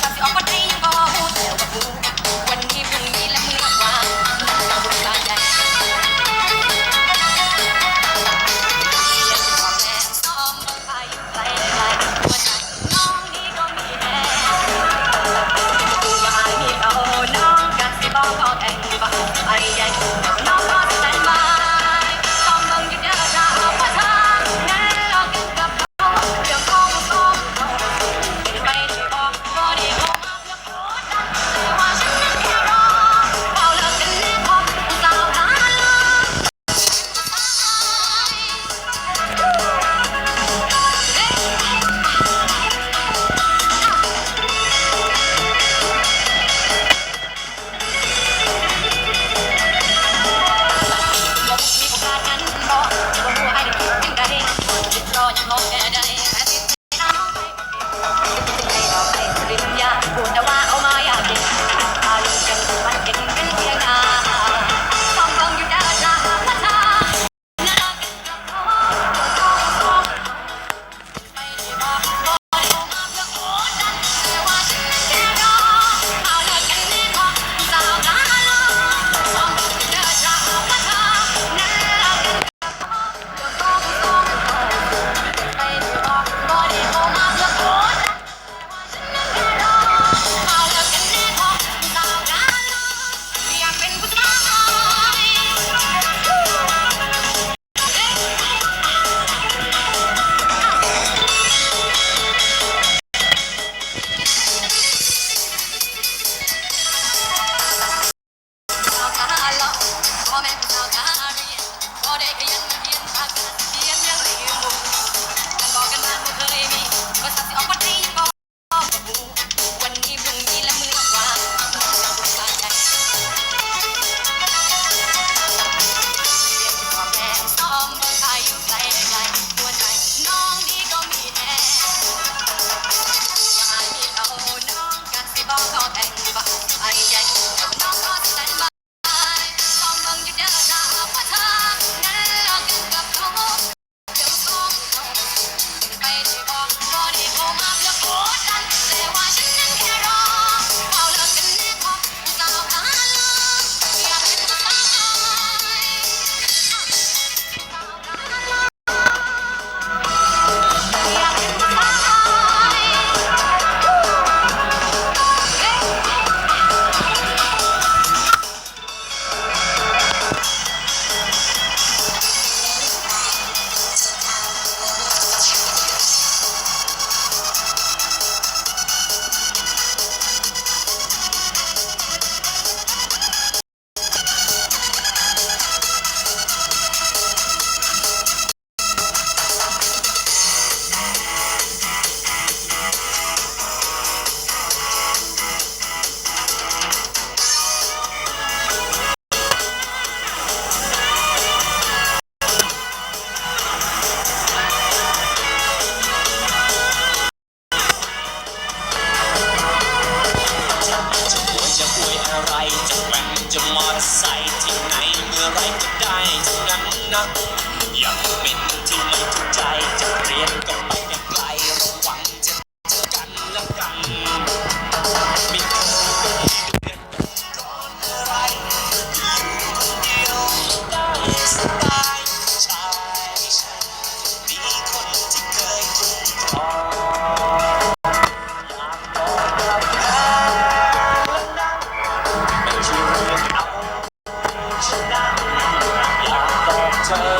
kasih open nih I am the right to. time.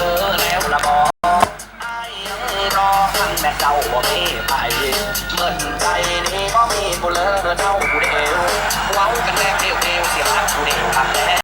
ธอแล้วละบอไอ้รอขั้นแม่เจ้าบ่มีไปเมื่อใจนี้ก็มีบุเลอเจ้ากูเดียวเว้ากันแล้เดียวเดียวเสียงรักกูเดียวทำแน่